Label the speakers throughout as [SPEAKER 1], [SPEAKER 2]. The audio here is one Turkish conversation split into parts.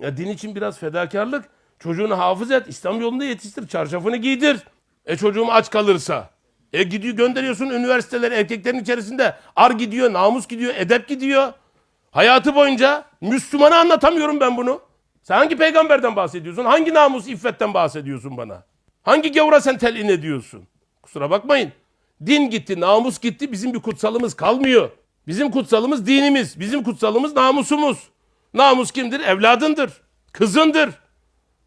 [SPEAKER 1] Ya din için biraz fedakarlık. Çocuğunu hafız et. İslam yolunda yetiştir. Çarşafını giydir. E çocuğum aç kalırsa. E gidiyor gönderiyorsun üniversitelere erkeklerin içerisinde. Ar gidiyor, namus gidiyor, edep gidiyor. Hayatı boyunca Müslümana anlatamıyorum ben bunu. Sen hangi peygamberden bahsediyorsun? Hangi namus, iffetten bahsediyorsun bana? Hangi gavura sen telin ediyorsun? Kusura bakmayın. Din gitti, namus gitti, bizim bir kutsalımız kalmıyor. Bizim kutsalımız dinimiz, bizim kutsalımız namusumuz. Namus kimdir? Evladındır, kızındır.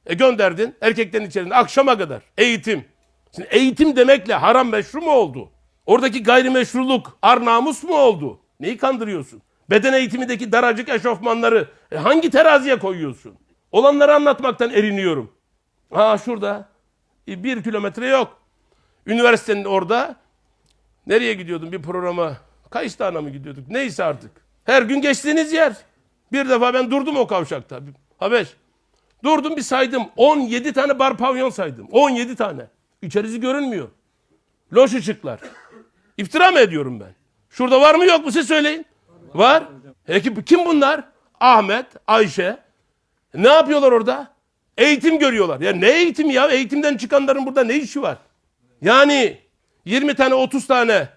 [SPEAKER 1] E gönderdin erkeklerin içerisinde akşama kadar eğitim. Şimdi eğitim demekle haram meşru mu oldu? Oradaki gayrimeşruluk ar namus mu oldu? Neyi kandırıyorsun? Beden eğitimindeki daracık eşofmanları e, hangi teraziye koyuyorsun? Olanları anlatmaktan eriniyorum. Ha şurada e, bir kilometre yok. Üniversitenin orada nereye gidiyordun bir programa? Kayıstağına mı gidiyorduk? Neyse artık. Her gün geçtiğiniz yer. Bir defa ben durdum o kavşakta. Haber. Durdum bir saydım. 17 tane bar pavyon saydım. 17 tane. İçerisi görünmüyor. Loş ışıklar. İftira mı ediyorum ben? Şurada var mı yok mu siz söyleyin. Var. Peki kim bunlar? Ahmet, Ayşe. Ne yapıyorlar orada? Eğitim görüyorlar. Ya ne eğitim ya? Eğitimden çıkanların burada ne işi var? Yani 20 tane 30 tane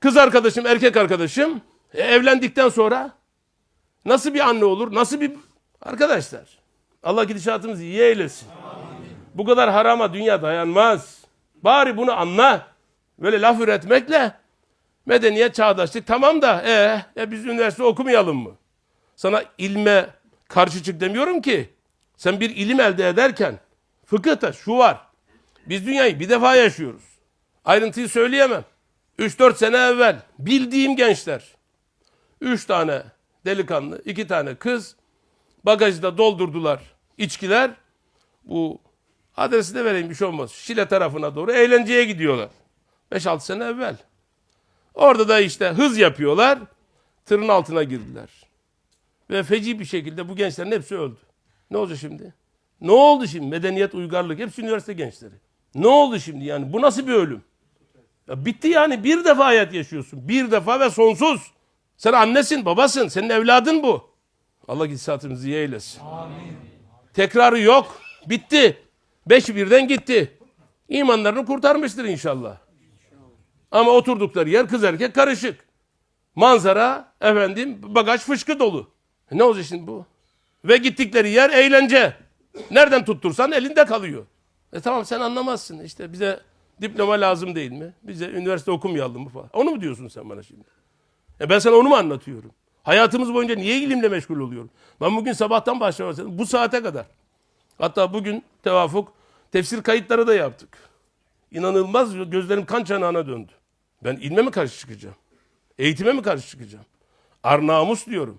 [SPEAKER 1] kız arkadaşım, erkek arkadaşım e, evlendikten sonra nasıl bir anne olur? Nasıl bir arkadaşlar? Allah gidişatımızı iyi eylesin. Bu kadar harama dünya dayanmaz. Bari bunu anla. Böyle laf üretmekle medeniyet çağdaşlık tamam da e, e biz üniversite okumayalım mı? Sana ilme karşı çık demiyorum ki. Sen bir ilim elde ederken fıkıhta şu var. Biz dünyayı bir defa yaşıyoruz. Ayrıntıyı söyleyemem. 3-4 sene evvel bildiğim gençler. 3 tane delikanlı, 2 tane kız bagajda doldurdular içkiler. Bu adresi de vereyim bir şey olmaz. Şile tarafına doğru eğlenceye gidiyorlar. 5-6 sene evvel. Orada da işte hız yapıyorlar. Tırın altına girdiler. Ve feci bir şekilde bu gençlerin hepsi öldü. Ne olacak şimdi? Ne oldu şimdi? Medeniyet, uygarlık hepsi üniversite gençleri. Ne oldu şimdi yani? Bu nasıl bir ölüm? Ya bitti yani bir defa hayat yaşıyorsun. Bir defa ve sonsuz. Sen annesin, babasın. Senin evladın bu. Allah gidişatımızı iyi eylesin. Tekrarı yok. Bitti. Beş birden gitti. İmanlarını kurtarmıştır inşallah. Ama oturdukları yer kız erkek karışık. Manzara efendim bagaj fışkı dolu. E Ne olacak şimdi bu? Ve gittikleri yer eğlence. Nereden tuttursan elinde kalıyor. E tamam sen anlamazsın. İşte bize diploma lazım değil mi? Bize üniversite okumayalım mı falan. Onu mu diyorsun sen bana şimdi? E ben sana onu mu anlatıyorum? Hayatımız boyunca niye ilimle meşgul oluyorum? Ben bugün sabahtan başlamıştım. Bu saate kadar. Hatta bugün tevafuk tefsir kayıtları da yaptık. İnanılmaz gözlerim kan çanağına döndü. Ben ilme mi karşı çıkacağım? Eğitime mi karşı çıkacağım? Ar namus diyorum.